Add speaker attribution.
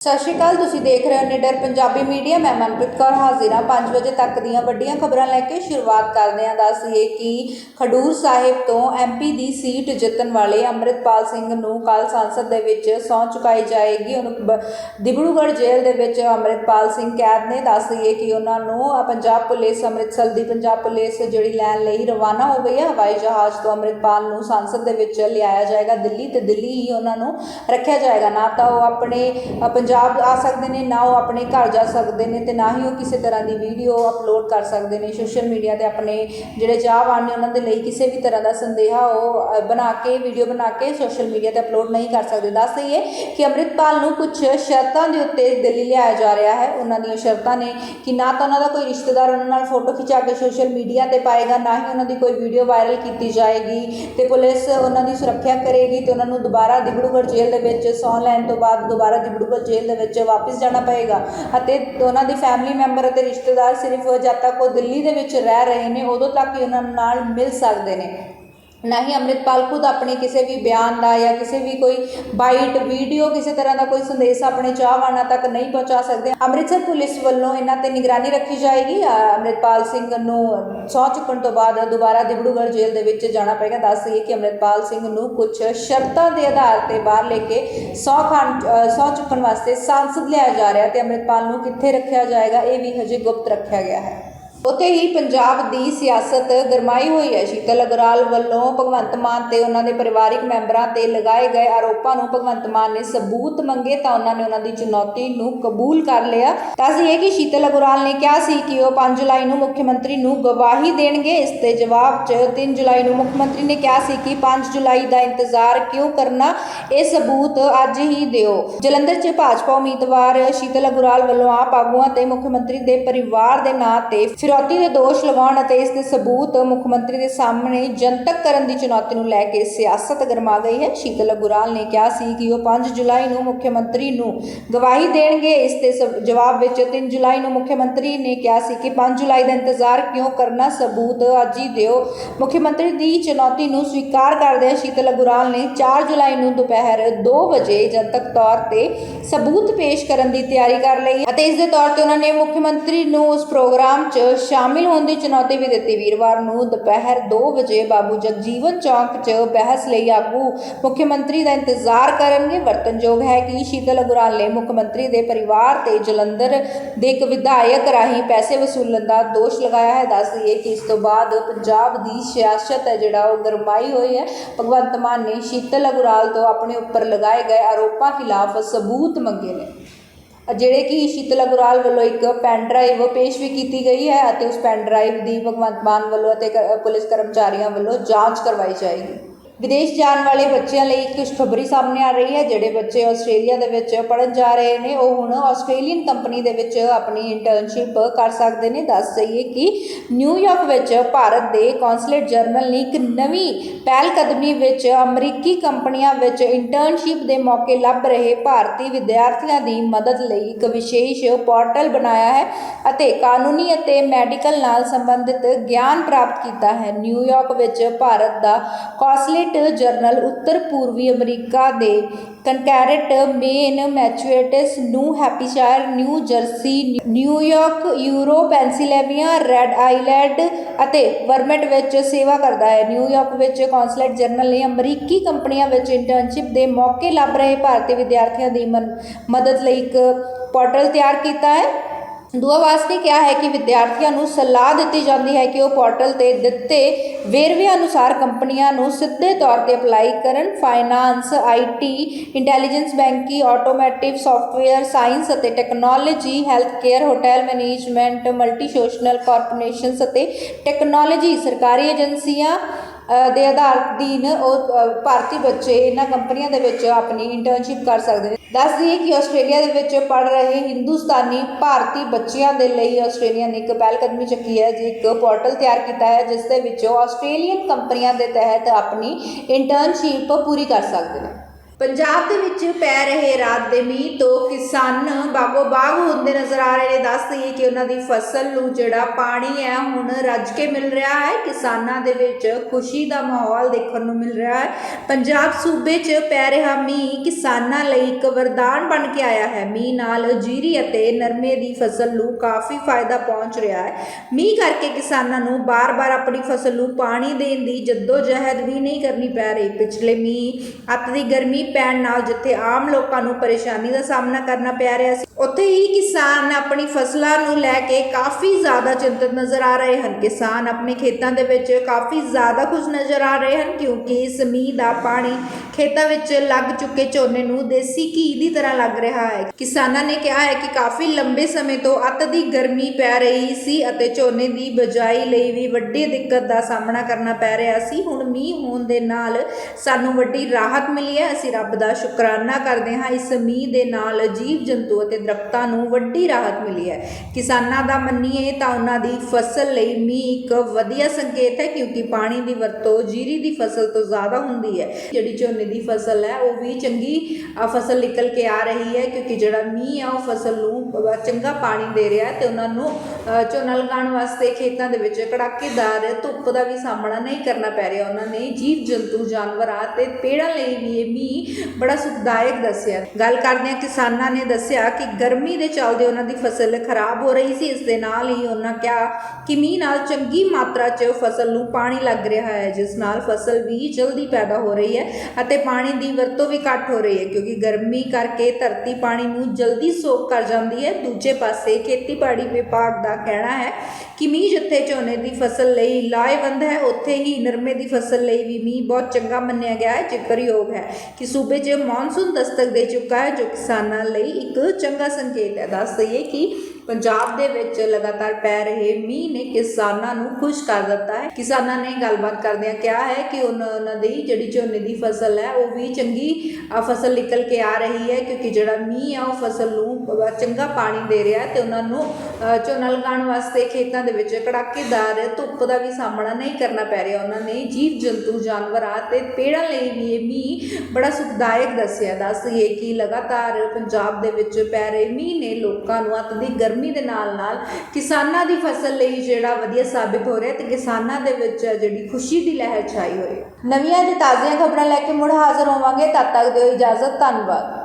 Speaker 1: ਸਤਿ ਸ਼੍ਰੀ ਅਕਾਲ ਤੁਸੀਂ ਦੇਖ ਰਹੇ ਹੋ ਨਿਡਰ ਪੰਜਾਬੀ ਮੀਡੀਆ। ਮੈਂ ਮਨਪ੍ਰੀਤ ਕੌਰ ਹਾਜ਼ਰ ਹਾਂ। 5 ਵਜੇ ਤੱਕ ਦੀਆਂ ਵੱਡੀਆਂ ਖਬਰਾਂ ਲੈ ਕੇ ਸ਼ੁਰੂਆਤ ਕਰਦੇ ਹਾਂ। ਦੱਸ ਦੱਸੀਏ ਕਿ ਖਡੂਰ ਸਾਹਿਬ ਤੋਂ ਐਮਪੀ ਦੀ ਸੀਟ ਜਿੱਤਣ ਵਾਲੇ ਅੰਮ੍ਰਿਤਪਾਲ ਸਿੰਘ ਨੂੰ ਕੱਲ ਸੰਸਦ ਦੇ ਵਿੱਚ ਸਹੁੰ ਚੁਕਾਈ ਜਾਏਗੀ। ਉਹਨੂੰ ਬ- ਦਿਬੜੂਗੜ੍ਹ ਜੇਲ੍ਹ ਦੇ ਵਿੱਚ ਅੰਮ੍ਰਿਤਪਾਲ ਸਿੰਘ ਕੈਦ ਨੇ। ਦੱਸੀਏ ਕਿ ਉਹਨਾਂ ਨੂੰ ਪੰਜਾਬ ਪੁਲਿਸ ਅੰਮ੍ਰਿਤਸਰ ਦੀ ਪੰਜਾਬ ਪੁਲਿਸ ਜਿਹੜੀ ਲੈਣ ਲਈ ਰਵਾਨਾ ਹੋ ਗਈ ਹੈ। ਹਵਾਈ ਜਹਾਜ਼ ਤੋਂ ਅੰਮ੍ਰਿਤਪਾਲ ਨੂੰ ਸੰਸਦ ਦੇ ਵਿੱਚ ਲਿਆਇਆ ਜਾਏਗਾ। ਦਿੱਲੀ ਤੇ ਦਿੱਲੀ ਹੀ ਉਹਨਾਂ ਨੂੰ ਰੱਖਿਆ ਜਾਏਗਾ। ਨਾ ਤਾਂ ਉਹ ਆਪਣੇ ਅ, ਪੰਜਾਬ ਆ ਸਕਦੇ ਨੇ ਨਾ ਉਹ ਆਪਣੇ ਘਰ ਜਾ ਸਕਦੇ ਨੇ ਤੇ ਨਾ ਹੀ ਉਹ ਕਿਸੇ ਤਰ੍ਹਾਂ ਦੀ ਵੀਡੀਓ ਅਪਲੋਡ ਕਰ ਸਕਦੇ ਨੇ ਸੋਸ਼ਲ ਮੀਡੀਆ ਤੇ ਆਪਣੇ ਜਿਹੜੇ ਚਾਹਵਾਨ ਨੇ ਉਹਨਾਂ ਦੇ ਲਈ ਕਿਸੇ ਵੀ ਤਰ੍ਹਾਂ ਦਾ ਸੰਦੇਹਾ ਉਹ ਅ, ਬਣਾ ਕੇ ਵੀਡੀਓ ਬਣਾ ਕੇ ਸੋਸ਼ਲ ਮੀਡੀਆ ਤੇ ਅਪਲੋਡ ਨਹੀਂ ਕਰ ਸਕਦੇ। ਦੱਸ ਦਈਏ ਕਿ ਅੰਮ੍ਰਿਤਪਾਲ ਨੂੰ ਕੁਝ ਸ਼ਰਤਾਂ ਦੇ ਉੱਤੇ ਦਿੱਲੀ ਲਿਆਇਆ ਜਾ ਰਿਹਾ ਹੈ। ਉਹਨਾਂ ਦੀਆਂ ਸ਼ਰਤਾਂ ਨੇ ਕਿ ਨਾ ਤਾਂ ਉਹਨਾਂ ਦਾ ਕੋਈ ਰਿਸ਼ਤੇਦਾਰ ਉਹਨਾਂ ਨਾਲ ਫੋਟੋ ਖਿਚਾ ਕੇ ਸੋਸ਼ਲ ਮੀਡੀਆ ਤੇ ਪਾਏਗਾ ਨਾ ਹੀ ਉਹਨਾਂ ਦੀ ਕੋਈ ਵੀਡੀਓ ਵਾਇਰਲ ਕੀਤੀ ਜਾਏਗੀ ਤੇ ਪੁਲਿਸ ਉਹਨਾਂ ਦੀ ਸੁਰੱਖਿਆ ਕਰੇਗੀ ਤੇ ਉਹਨਾਂ ਨੂੰ ਦੁਬਾਰਾ ਦਿਬੜੂਗੜ੍ਹ ਜੇਲ੍ਹ ਦੇ ਵਿੱਚ ਸੌਂ ਲੈਣ ਤੋਂ ਬਾਅਦ ਦੁਬਾਰਾ ਦਿਬੜੂਗੜ੍ਹ ਜੇਲ੍ਹ ਦੇ ਵਿੱਚ ਵਾਪਸ ਜਾਣਾ ਪਏਗਾ ਅਤੇ ਉਹਨਾਂ ਦੇ ਫੈਮਿਲੀ ਮੈਂਬਰ ਅਤੇ ਰਿਸ਼ਤੇਦਾਰ ਸਿਰਫ ਜਦ ਤੱਕ ਉਹ ਦਿੱਲੀ ਦੇ ਵਿੱਚ ਰਹਿ ਰਹੇ ਨੇ ਉਦੋਂ ਤੱਕ ਹੀ ਉਹਨਾਂ ਨਾਲ ਮਿਲ ਸਕਦੇ ਨੇ। ਨਾ ਹੀ ਅੰਮ੍ਰਿਤਪਾਲ ਖੁਦ ਆਪਣੇ ਕਿਸੇ ਵੀ ਬਿਆਨ ਦਾ ਜਾਂ ਕਿਸੇ ਵੀ ਕੋਈ ਬਾਈਟ ਵੀਡੀਓ ਕਿਸੇ ਤਰ੍ਹਾਂ ਦਾ ਕੋਈ ਸੰਦੇਸ਼ ਆਪਣੇ ਚਾਹਵਾਨਾਂ ਤੱਕ ਨਹੀਂ ਪਹੁੰਚਾ ਸਕਦੇ। ਅੰਮ੍ਰਿਤਸਰ ਪੁਲਿਸ ਵੱਲੋਂ ਇਹਨਾਂ ਤੇ ਨਿਗਰਾਨੀ ਰੱਖੀ ਜਾਏਗੀ। ਅ, ਅੰਮ੍ਰਿਤਪਾਲ ਸਿੰਘ ਨੂੰ ਸਹੁੰ ਚੁੱਕਣ ਤੋਂ ਬਾਅਦ ਦੁਬਾਰਾ ਦਿਬੜੂਗੜ੍ਹ ਜੇਲ੍ਹ ਦੇ ਵਿੱਚ ਜਾਣਾ ਪਏਗਾ। ਦੱਸ ਦਈਏ ਕਿ ਅੰਮ੍ਰਿਤਪਾਲ ਸਿੰਘ ਨੂੰ ਕੁਝ ਸ਼ਰਤਾਂ ਦੇ ਆਧਾਰ ਤੇ ਬਾਹਰ ਲੈ ਕੇ ਸਹੁੰ ਖਾਣ ਅ, ਸਹੁੰ ਚੁੱਕਣ ਵਾਸਤੇ ਸੰਸਦ ਲਿਆ ਜਾ ਰਿਹਾ ਤੇ ਅੰਮ੍ਰਿਤਪਾਲ ਨੂੰ ਕਿੱਥੇ ਰੱਖਿਆ ਜਾਏਗਾ ਇਹ ਵੀ ਹਜੇ ਗੁਪਤ ਰੱਖਿਆ ਗਿਆ ਹੈ। ਉੱਥੇ ਹੀ ਪੰਜਾਬ ਦੀ ਸਿਆਸਤ ਗਰਮਾਈ ਹੋਈ ਹੈ। ਸ਼ੀਤਲ ਅਗਰਾਲ ਵੱਲੋਂ ਭਗਵੰਤ ਮਾਨ ਤੇ ਉਹਨਾਂ ਦੇ ਪਰਿਵਾਰਿਕ ਮੈਂਬਰਾਂ ਤੇ ਲਗਾਏ ਗਏ ਆਰੋਪਾਂ ਨੂੰ ਭਗਵੰਤ ਮਾਨ ਨੇ ਸਬੂਤ ਮੰਗੇ ਤਾਂ ਉਹਨਾਂ ਨੇ ਉਹਨਾਂ ਦੀ ਚੁਣੌਤੀ ਨੂੰ ਕਬੂਲ ਕਰ ਲਿਆ। ਤਾਂ ਅਸੀਂ ਕਿ ਸ਼ੀਤਲ ਅਗਰਾਲ ਨੇ ਕਿਹਾ ਸੀ ਕਿ ਉਹ 5 ਜੁਲਾਈ ਨੂੰ ਮੁੱਖ ਮੰਤਰੀ ਨੂੰ ਗਵਾਹੀ ਦੇਣਗੇ। ਇਸ ਦੇ ਜਵਾਬ 'ਚ 3 ਜੁਲਾਈ ਨੂੰ ਮੁੱਖ ਮੰਤਰੀ ਨੇ ਕਿਹਾ ਸੀ ਕਿ 5 ਜੁਲਾਈ ਦਾ ਇੰਤਜ਼ਾਰ ਕਿਉਂ ਕਰਨਾ, ਇਹ ਸਬੂਤ ਅੱਜ ਹੀ ਦਿਓ। ਜਲੰਧਰ 'ਚ ਭਾਜਪਾ ਉਮੀਦਵਾਰ ਸ਼ੀਤਲ ਅਗਰਾਲ ਵੱਲੋਂ ਆਪ ਆਗੂਆਂ ਤੇ ਮੁੱਖ ਮੰਤਰੀ ਦੇ ਪਰਿਵਾਰ ਦੇ ਨਾਂ ਤੇ ਫਿਰੌਤੀ ਦੇ ਦੋਸ਼ ਲਗਾਉਣ ਅਤੇ ਇਸ ਦੇ ਸਬੂਤ ਮੁੱਖ ਮੰਤਰੀ ਦੇ ਸਾਹਮਣੇ ਜਨਤਕ ਕਰਨ ਦੀ ਚੁਣੌਤੀ ਨੂੰ ਲੈ ਕੇ ਸਿਆਸਤ ਗਰਮਾ ਗਈ ਹੈ। ਸ਼ੀਤਲ ਅਗਰਾਲ ਨੇ ਕਿਹਾ ਸੀ ਕਿ ਉਹ 5 ਜੁਲਾਈ ਨੂੰ ਮੁੱਖ ਮੰਤਰੀ ਨੂੰ ਗਵਾਹੀ ਦੇਣਗੇ। ਇਸ ਦੇ ਸਬ- ਜਵਾਬ ਵਿੱਚ 3 ਜੁਲਾਈ ਨੂੰ ਮੁੱਖ ਮੰਤਰੀ ਨੇ ਕਿਹਾ ਸੀ ਕਿ 5 ਜੁਲਾਈ ਦਾ ਇੰਤਜ਼ਾਰ ਕਿਉਂ ਕਰਨਾ? ਸਬੂਤ ਅੱਜ ਹੀ ਦਿਓ। ਮੁੱਖ ਮੰਤਰੀ ਦੀ ਚੁਣੌਤੀ ਨੂੰ ਸਵੀਕਾਰ ਕਰਦੇ ਸ਼ੀਤਲ ਅਗਰਾਲ ਨੇ 4 ਜੁਲਾਈ ਨੂੰ ਦੁਪਹਿਰ 2 ਵਜੇ ਜਨਤਕ ਤੌਰ ਤੇ ਸਬੂਤ ਪੇਸ਼ ਕਰਨ ਦੀ ਤਿਆਰੀ ਕਰ ਲਈ ਅਤੇ ਇਸ ਦੇ ਤੌਰ ਤੇ ਉਹਨਾਂ ਨੇ ਮੁੱਖ ਮੰਤਰੀ ਨੂੰ ਉਸ ਪ੍ਰੋਗਰਾਮ 'ਚ ਸ਼ਾਮਿਲ ਹੋਣ ਦੀ ਚੁਣੌਤੀ ਵੀ ਦਿੱਤੀ। ਵੀਰਵਾਰ ਨੂੰ ਦੁਪਹਿਰ 2 ਵਜੇ ਬਾਬੂ ਜਗਜੀਵਨ ਚੌਂਕ 'ਚ ਬਹਿਸ ਲਈ ਆਗੂ ਮੁੱਖ ਮੰਤਰੀ ਦਾ ਇੰਤਜ਼ਾਰ ਕਰਨਗੇ। ਵਰਤਨਯੋਗ ਹੈ ਕਿ ਸ਼ੀਤਲ ਅਗੁਰਾਲ ਨੇ ਮੁੱਖ ਮੰਤਰੀ ਦੇ ਪਰਿਵਾਰ ਤੇ ਜਲੰਧਰ ਦੇ ਇੱਕ ਵਿਧਾਇਕ ਰਾਹੀਂ ਪੈਸੇ ਵਸੂਲਣ ਦਾ ਦੋਸ਼ ਲਗਾਇਆ ਹੈ। ਦੱਸ ਦਈਏ ਕਿ ਇਸ ਤੋਂ ਬਾਅਦ ਪੰਜਾਬ ਦੀ ਸਿਆਸਤ ਹੈ, ਜਿਹੜਾ ਉਹ ਗਰਮਾਈ ਹੋਈ ਹੈ। ਭਗਵੰਤ ਮਾਨ ਨੇ ਸ਼ੀਤਲ ਅਗੁਰਾਲ ਤੋਂ ਆਪਣੇ ਉੱਪਰ ਲਗਾਏ ਗਏ ਆਰੋਪਾਂ ਖਿਲਾਫ ਸਬੂਤ ਮੰਗੇ ਨੇ। ਜਿਹੜੇ ਕਿ ਸ਼ੀਤਲ ਅਗਰਾਲ ਵੱਲੋਂ ਇੱਕ ਪੈਨ ਡਰਾਈਵ ਪੇਸ਼ ਵੀ ਕੀਤੀ ਗਈ ਹੈ ਅਤੇ ਉਸ ਪੈਨ ਡਰਾਈਵ ਦੀ ਭਗਵੰਤ ਮਾਨ ਵੱਲੋਂ ਅਤੇ ਕ- ਪੁਲਿਸ ਕਰਮਚਾਰੀਆਂ ਵੱਲੋਂ ਜਾਂਚ ਕਰਵਾਈ ਜਾਏਗੀ। ਵਿਦੇਸ਼ ਜਾਣ ਵਾਲੇ ਬੱਚਿਆਂ ਲਈ ਇੱਕ ਖੁਸ਼ਖਬਰੀ ਸਾਹਮਣੇ ਆ ਰਹੀ ਹੈ, ਜਿਹੜੇ ਬੱਚੇ ਆਸਟ੍ਰੇਲੀਆ ਦੇ ਵਿੱਚ ਪੜਨ ਜਾ ਰਹੇ ਨੇ, ਉਹ ਹੁਣ ਆਸਟ੍ਰੇਲੀਅਨ ਕੰਪਨੀ ਦੇ ਵਿੱਚ ਆਪਣੀ ਇੰਟਰਨਸ਼ਿਪ ਕਰ ਸਕਦੇ ਨੇ। ਦੱਸ ਦਈਏ ਕਿ ਨਿਊਯਾਰਕ ਵਿੱਚ ਭਾਰਤ ਦੇ ਕੌਂਸਲੇਟ ਜਨਰਲ ਨੇ ਇੱਕ ਨਵੀਂ ਪਹਿਲ ਕਦਮੀ ਵਿੱਚ ਅਮਰੀਕੀ ਕੰਪਨੀਆਂ ਵਿੱਚ ਇੰਟਰਨਸ਼ਿਪ ਦੇ ਮੌਕੇ ਲੱਭ ਰਹੇ ਭਾਰਤੀ ਵਿਦਿਆਰਥੀਆਂ ਦੀ ਮਦਦ ਲਈ ਇੱਕ ਵਿਸ਼ੇਸ਼ ਪੋਰਟਲ ਬਣਾਇਆ ਹੈ ਅਤੇ ਕਾਨੂੰਨੀ ਅਤੇ ਮੈਡੀਕਲ ਨਾਲ ਸੰਬੰਧਿਤ ਗਿਆਨ ਪ੍ਰਾਪਤ ਕੀਤਾ ਹੈ। ਨਿਊਯਾਰਕ ਵਿੱਚ ਭਾਰਤ ਦਾ ਕੌਂਸਲੇਟ ਜਨਰਲ ਉੱਤਰ ਪੂਰਬੀ ਅਮਰੀਕਾ ਦੇ Connecticut Maine Massachusetts, New Hampshire, New Jersey New York euro Pennsylvania Rhode Island ਅਤੇ ਵਰਮਟ ਵਿੱਚ ਸੇਵਾ ਕਰਦਾ ਹੈ। ਨਿਊਯਾਰਕ ਵਿੱਚ ਕੌਂਸਲੇਟ ਜਨਰਲ ਨੇ ਅਮਰੀਕੀ ਕੰਪਨੀਆਂ ਵਿੱਚ ਇੰਟਰਨਸ਼ਿਪ ਦੇ ਮੌਕੇ ਲੱਭ ਰਹੇ ਭਾਰਤੀ ਵਿਦਿਆਰਥੀਆਂ ਦੀ ਮਨ- ਮਦਦ ਲਈ ਇੱਕ ਪੋਰਟਲ ਤਿਆਰ ਕੀਤਾ ਹੈ। ਦੂਆਵਾਸ ਨੇ ਕਿਹਾ ਹੈ ਕਿ ਵਿਦਿਆਰਥੀਆਂ ਨੂੰ ਸਲਾਹ ਦਿੱਤੀ ਜਾਂਦੀ ਹੈ ਕਿ ਉਹ ਪੋਰਟਲ ਤੇ ਦਿੱਤੇ ਵੇਰਵਿਆਂ ਅਨੁਸਾਰ ਕੰਪਨੀਆਂ ਨੂੰ ਸਿੱਧੇ ਤੌਰ ਤੇ ਅਪਲਾਈ ਕਰਨ, finance IT intelligence banking automotive software, science ਅਤੇ technology health care hotel management multinational corporations ਅਤੇ ਟੈਕਨੋਲੋਜੀ, ਸਰਕਾਰੀ ਏਜੰਸੀਆਂ ਦੇ ਆਧਾਰ ਅਧੀਨ ਉਹ ਭਾਰਤੀ ਬੱਚੇ ਇਹਨਾਂ ਕੰਪਨੀਆਂ ਦੇ ਵਿੱਚ ਆਪਣੀ ਇੰਟਰਨਸ਼ਿਪ ਕਰ ਸਕਦੇ ਨੇ। ਦੱਸ ਦਈਏ ਕਿ ਆਸਟ੍ਰੇਲੀਆ ਦੇ ਵਿੱਚ ਪੜ ਰਹੇ ਹਿੰਦੁਸਤਾਨੀ ਭਾਰਤੀ ਬੱਚਿਆਂ ਦੇ ਲਈ ਆਸਟ੍ਰੇਲੀਆ ਨੇ ਇੱਕ ਪਹਿਲ ਕਦਮੀ ਚੱਕੀ ਹੈ, ਜੀ ਇੱਕ ਪੋਰਟਲ ਤਿਆਰ ਕੀਤਾ ਹੈ, ਜਿਸ ਦੇ ਵਿੱਚ ਉਹ ਆਸਟ੍ਰੇਲੀਅਨ ਕੰਪਨੀਆਂ ਦੇ ਤਹਿਤ ਆਪਣੀ ਇੰਟਰਨਸ਼ਿਪ ਪੂਰੀ ਕਰ ਸਕਦੇ ਨੇ। ਪੰਜਾਬ ਦੇ ਵਿੱਚ ਪੈ ਰਹੇ ਰਾਤ ਦੇ ਮੀਂਹ ਤੋਂ ਕਿਸਾਨ ਬਾਗੋ ਬਾਗ ਹੁੰਦੇ ਨਜ਼ਰ ਆ ਰਹੇ ਨੇ। ਦੱਸ ਦਈਏ ਕਿ ਉਹਨਾਂ ਦੀ ਫਸਲ ਨੂੰ ਜਿਹੜਾ ਪਾਣੀ ਹੈ, ਹੁਣ ਰੱਜ ਕੇ ਮਿਲ ਰਿਹਾ ਹੈ। ਕਿਸਾਨਾਂ ਦੇ ਵਿੱਚ ਖੁਸ਼ੀ ਦਾ ਮਾਹੌਲ ਦੇਖਣ ਨੂੰ ਮਿਲ ਰਿਹਾ ਹੈ। ਪੰਜਾਬ ਸੂਬੇ 'ਚ ਪੈ ਰਿਹਾ ਮੀਂਹ ਕਿਸਾਨਾਂ ਲਈ ਇੱਕ ਵਰਦਾਨ ਬਣ ਕੇ ਆਇਆ ਹੈ। ਮੀਂਹ ਨਾਲ ਜੀਰੀ ਅਤੇ ਨਰਮੇ ਦੀ ਫਸਲ ਨੂੰ ਕਾਫੀ ਫਾਇਦਾ ਪਹੁੰਚ ਰਿਹਾ ਹੈ। ਮੀਂਹ ਕਰਕੇ ਕਿਸਾਨਾਂ ਨੂੰ ਬਾਰ-ਬਾਰ ਆਪਣੀ ਫਸਲ ਨੂੰ ਪਾਣੀ ਦੇਣ ਦੀ ਜਹਿਦ ਵੀ ਨਹੀਂ ਕਰਨੀ ਪੈ ਰਹੀ। ਪਿਛਲੇ ਮੀਂਹ, ਅੱਤ ਦੀ ਗਰਮੀ ਪੈਣ ਨਾਲ ਜਿੱਥੇ ਆਮ ਲੋਕਾਂ ਨੂੰ ਪਰੇਸ਼ਾਨੀ ਦਾ ਸਾਹਮਣਾ ਕਰਨਾ ਪੈ ਰਿਹਾ ਸੀ, ਉੱਥੇ ਹੀ ਕਿਸਾਨ ਆਪਣੀ ਫਸਲਾਂ ਨੂੰ ਲੈ ਕੇ ਕਾਫੀ ਜ਼ਿਆਦਾ ਚਿੰਤਤ ਨਜ਼ਰ ਆ ਰਹੇ ਹਨ। ਕਿਸਾਨ ਆਪਣੇ ਖੇਤਾਂ ਦੇ ਵਿੱਚ ਕਾਫੀ ਜ਼ਿਆਦਾ ਖੁਸ਼ ਨਜ਼ਰ ਆ ਰਹੇ ਹਨ ਕਿਉਂਕਿ ਇਸ ਮੀਂਹ ਦਾ ਪਾਣੀ ਖੇਤਾਂ ਵਿੱਚ ਲੱਗ ਚੁੱਕੇ ਝੋਨੇ ਨੂੰ ਦੇਸੀ ਘੀ ਦੀ ਤਰ੍ਹਾਂ ਲੱਗ ਰਿਹਾ ਹੈ। ਕਿਸਾਨਾਂ ਨੇ ਕਿਹਾ ਹੈ ਕਿ ਕਾਫੀ ਲੰਬੇ ਸਮੇਂ ਤੋਂ ਅੱਤ ਦੀ ਗਰਮੀ ਪੈ ਰਹੀ ਸੀ ਅਤੇ ਝੋਨੇ ਦੀ ਬਜਾਈ ਲਈ ਵੀ ਵੱਡੀ ਦਿੱਕਤ ਦਾ ਸਾਹਮਣਾ ਕਰਨਾ ਪੈ ਰਿਹਾ ਸੀ। ਹੁਣ ਮੀਂਹ ਹੋਣ ਦੇ ਨਾਲ ਸਾਨੂੰ ਵੱਡੀ ਰਾਹਤ ਮਿਲੀ ਹੈ। ਅਸੀਂ ਰੱਬ ਦਾ ਸ਼ੁਕਰਾਨਾ ਕਰਦੇ ਹਾਂ, ਇਸ ਮੀਂਹ ਦੇ ਨਾਲ ਜੀਵ ਜੰਤੂ ਅਤੇ ਦਰਖਤਾਂ ਨੂੰ ਵੱਡੀ ਰਾਹਤ ਮਿਲੀ ਹੈ। ਕਿਸਾਨਾਂ ਦਾ ਮੰਨੀਏ ਤਾਂ ਉਹਨਾਂ ਦੀ ਫਸਲ ਲਈ ਮੀਂਹ ਇੱਕ ਵਧੀਆ ਸੰਕੇਤ ਹੈ, ਕਿਉਂਕਿ ਪਾਣੀ ਦੀ ਵਰਤੋਂ ਜੀਰੀ ਦੀ ਫਸਲ ਤੋਂ ਜ਼ਿਆਦਾ ਹੁੰਦੀ ਹੈ। ਜਿਹੜੀ ਝੋਨੇ ਦੀ ਫਸਲ ਹੈ, ਉਹ ਵੀ ਚੰਗੀ ਫਸਲ ਨਿਕਲ ਕੇ ਆ ਰਹੀ ਹੈ, ਕਿਉਂਕਿ ਜਿਹੜਾ ਮੀਂਹ ਆ, ਉਹ ਫਸਲ ਨੂੰ ਚੰਗਾ ਪਾਣੀ ਦੇ ਰਿਹਾ ਹੈ ਤੇ ਉਹਨਾਂ ਨੂੰ ਝੋਨਾ ਲਗਾਉਣ ਵਾਸਤੇ ਖੇਤਾਂ ਦੇ ਵਿੱਚ ਕੜਾਕੇਦਾਰ ਧੁੱਪ ਦਾ ਵੀ ਸਾਹਮਣਾ ਨਹੀਂ ਕਰਨਾ ਪੈ ਰਿਹਾ। ਉਹਨਾਂ ਨੇ ਜੀਵ ਜੰਤੂ, ਜਾਨਵਰਾਂ ਤੇ ਪੇੜਾਂ ਲਈ ਵੀ ਇਹ ਮੀਂਹ ਬੜਾ ਸੁਖਦਾਇਕ ਦੱਸਿਆ। ਗੱਲ ਕਰਦੇ ਹਾਂ ਕਿਸਾਨਾਂ ਨੇ ਦੱਸਿਆ ਕਿ ਗਰਮੀ ਦੇ ਚੱਲਦੇ ਉਹਨਾਂ ਦੀ ਫਸਲ ਖਰਾਬ ਹੋ ਰਹੀ ਸੀ। ਇਸ ਦੇ ਨਾਲ ਹੀ ਉਹਨਾਂ ਕਿਹਾ ਕਿ ਮੀਂਹ ਨਾਲ ਚੰਗੀ ਮਾਤਰਾ 'ਚ ਫਸਲ ਨੂੰ ਪਾਣੀ ਲੱਗ ਰਿਹਾ ਹੈ, ਜਿਸ ਨਾਲ ਫਸਲ ਵੀ ਜਲਦੀ ਪੈਦਾ ਹੋ ਰਹੀ ਹੈ ਅਤੇ ਪਾਣੀ ਦੀ ਵਰਤੋਂ ਵੀ ਘੱਟ ਹੋ ਰਹੀ ਹੈ, ਕਿਉਂਕਿ ਗਰਮੀ ਕਰਕੇ ਧਰਤੀ ਪਾਣੀ ਨੂੰ ਜਲਦੀ ਸੋਖ ਕਰ ਜਾਂਦੀ ਹੈ। ਦੂਜੇ ਪਾਸੇ ਖੇਤੀਬਾੜੀ ਵਿਭਾਗ ਦਾ ਕਹਿਣਾ ਹੈ ਕਿ ਮੀਂਹ ਜਿੱਥੇ ਝੋਨੇ ਦੀ ਫਸਲ ਲਈ ਲਾਹੇਵੰਦ ਹੈ, ਉੱਥੇ ਹੀ ਨਰਮੇ ਦੀ ਫਸਲ ਲਈ ਵੀ ਮੀਂਹ ਬਹੁਤ ਚੰਗਾ ਮੰਨਿਆ ਗਿਆ ਹੈ, ਜ਼ਿਕਰਯੋਗ ਹੈ। ਕਿ ਸੂਬੇ 'ਚ ਮੌਨਸੂਨ ਦਸਤਕ ਦੇ ਚੁੱਕਾ ਹੈ, ਜੋ ਕਿਸਾਨਾਂ ਲਈ ਇੱਕ ਚੰਗਾ ਸੰਕੇਤ ਹੈ। ਦੱਸ ਦਈਏ ਕਿ ਪੰਜਾਬ ਦੇ ਵਿੱਚ ਲਗਾਤਾਰ ਪੈ ਰਹੇ ਮੀਂਹ ਨੇ ਕਿਸਾਨਾਂ ਨੂੰ ਖੁਸ਼ ਕਰ ਦਿੱਤਾ ਹੈ। ਕਿਸਾਨਾਂ ਨੇ ਗੱਲਬਾਤ ਕਰਦਿਆਂ ਕਿਹਾ ਹੈ ਕਿ ਉਹਨਾਂ ਉਹਨਾਂ ਦੀ ਜਿਹੜੀ ਝੋਨੇ ਦੀ ਫਸਲ ਹੈ, ਉਹ ਵੀ ਚੰਗੀ ਫਸਲ ਨਿਕਲ ਕੇ ਆ ਰਹੀ ਹੈ ਕਿਉਂਕਿ ਜਿਹੜਾ ਮੀਂਹ ਆ, ਉਹ ਫਸਲ ਨੂੰ ਚੰਗਾ ਪਾਣੀ ਦੇ ਰਿਹਾ ਹੈ ਤੇ ਉਹਨਾਂ ਨੂੰ ਝੋਨਾ ਲਗਾਉਣ ਵਾਸਤੇ ਖੇਤਾਂ ਦੇ ਵਿੱਚ ਕੜਾਕੇਦਾਰ ਧੁੱਪ ਦਾ ਵੀ ਸਾਹਮਣਾ ਨਹੀਂ ਕਰਨਾ ਪੈ ਰਿਹਾ। ਉਹਨਾਂ ਨੇ ਜੀਵ ਜੰਤੂ ਜਾਨਵਰਾਂ ਤੇ ਪੇੜਾਂ ਲਈ ਵੀ ਇਹ ਮੀਂਹ ਬੜਾ ਸੁਖਦਾਇਕ ਦੱਸਿਆ। ਦੱਸ ਦਈਏ ਕਿ ਲਗਾਤਾਰ ਪੰਜਾਬ ਦੇ ਵਿੱਚ ਪੈ ਰਹੇ ਮੀਂਹ ਨੇ ਲੋਕਾਂ ਨੂੰ ਅੱਤ ਦੀ ਗਰਮੀ ਦੇ ਨਾਲ ਨਾਲ ਕਿਸਾਨਾਂ ਦੀ ਫਸਲ ਲਈ ਜਿਹੜਾ ਵਧੀਆ ਸਾਬਿਤ ਹੋ ਰਿਹਾ ਤੇ ਕਿਸਾਨਾਂ ਦੇ ਵਿੱਚ ਜਿਹੜੀ ਖੁਸ਼ੀ ਦੀ ਲਹਿਰ ਛਾਈ ਹੋਈ ਹੈ। ਨਵੀਆਂ ਤੇ ਤਾਜ਼ੀਆਂ ਖਬਰਾਂ ਲੈ ਕੇ ਮੁੜ ਹਾਜ਼ਰ ਹੋਵਾਂਗੇ। ਤਦ ਤੱਕ ਦਿਓ ਇਜਾਜ਼ਤ। ਧੰਨਵਾਦ।